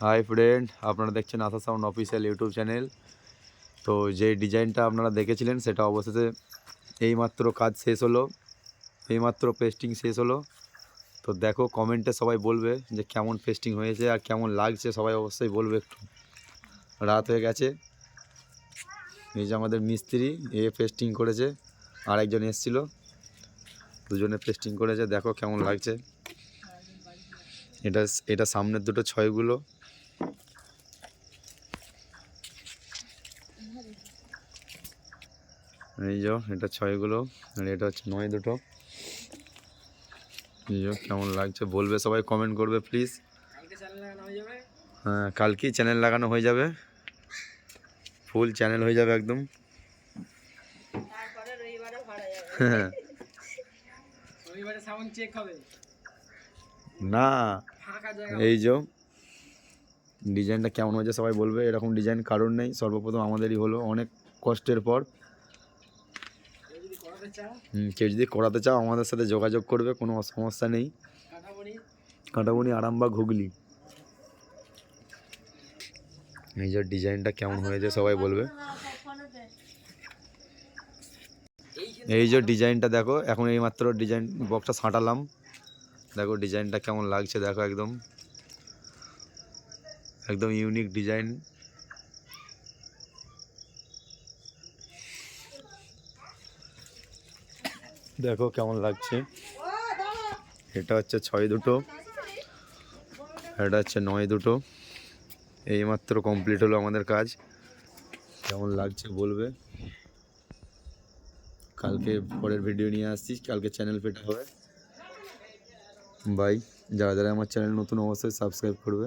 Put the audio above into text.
High friend আপনারা দেখছেন Asha sound official YouTube channel তো যে ডিজাইনটা আপনারা দেখেছিলেন, সেটা অবশেষে এইমাত্র কাজ শেষ হলো। এইমাত্র পেস্টিং শেষ হলো। তো দেখো, কমেন্টে সবাই বলবে যে কেমন পেস্টিং হয়েছে আর কেমন লাগছে, সবাই অবশ্যই বলবে একটু। রাত হয়ে গেছে। এই যে আমাদের মিস্ত্রি, এ পেস্টিং করেছে। আর একজন এসছিল। দুজনে পেস্টিং করেছে। দেখো কেমন লাগছে। এটা এটা সামনের দুটো ছয়গুলো। এই যে এটা ছয়গুলো আর এটা হচ্ছে নয় দুটো। এই যে কেমন লাগছে? বলবে সবাই কমেন্ট করবে প্লিজ হ্যাঁ কালকেই চ্যানেল লাগানো হয়ে যাবে। ফুল চ্যানেল হয়ে যাবে একদম। হ্যাঁ। চেক হবে। না এই যে ডিজাইনটা কেমন হয়েছে সবাই বলবে এরকম ডিজাইন কারণ নেই সর্বপ্রথম আমাদেরই হলো অনেক কষ্টের পর। কেউ যদি করাতে চাও। আমাদের সাথে যোগাযোগ করবে কোনো সমস্যা নেই। কাঁটাবুনি আরামবাগ হুগলি এই যে ডিজাইনটা কেমন হয়েছে সবাই বলবে। এই যে ডিজাইনটা দেখো এখন এইমাত্র ডিজাইন বক্সটা ছাঁটালাম দেখো ডিজাইনটা কেমন লাগছে, দেখো একদম। একদম ইউনিক ডিজাইন দেখো কেমন লাগছে। এটা হচ্ছে ছয় দুটো। এটা হচ্ছে নয় দুটো। এইমাত্র কমপ্লিট হলো আমাদের কাজ। কেমন লাগছে বলবে? কালকে পরের ভিডিও নিয়ে আসছি। কালকে চ্যানেল পেটা হবে। বাই যারা যারা আমার চ্যানেল নতুন অবশ্যই সাবস্ক্রাইব করবে।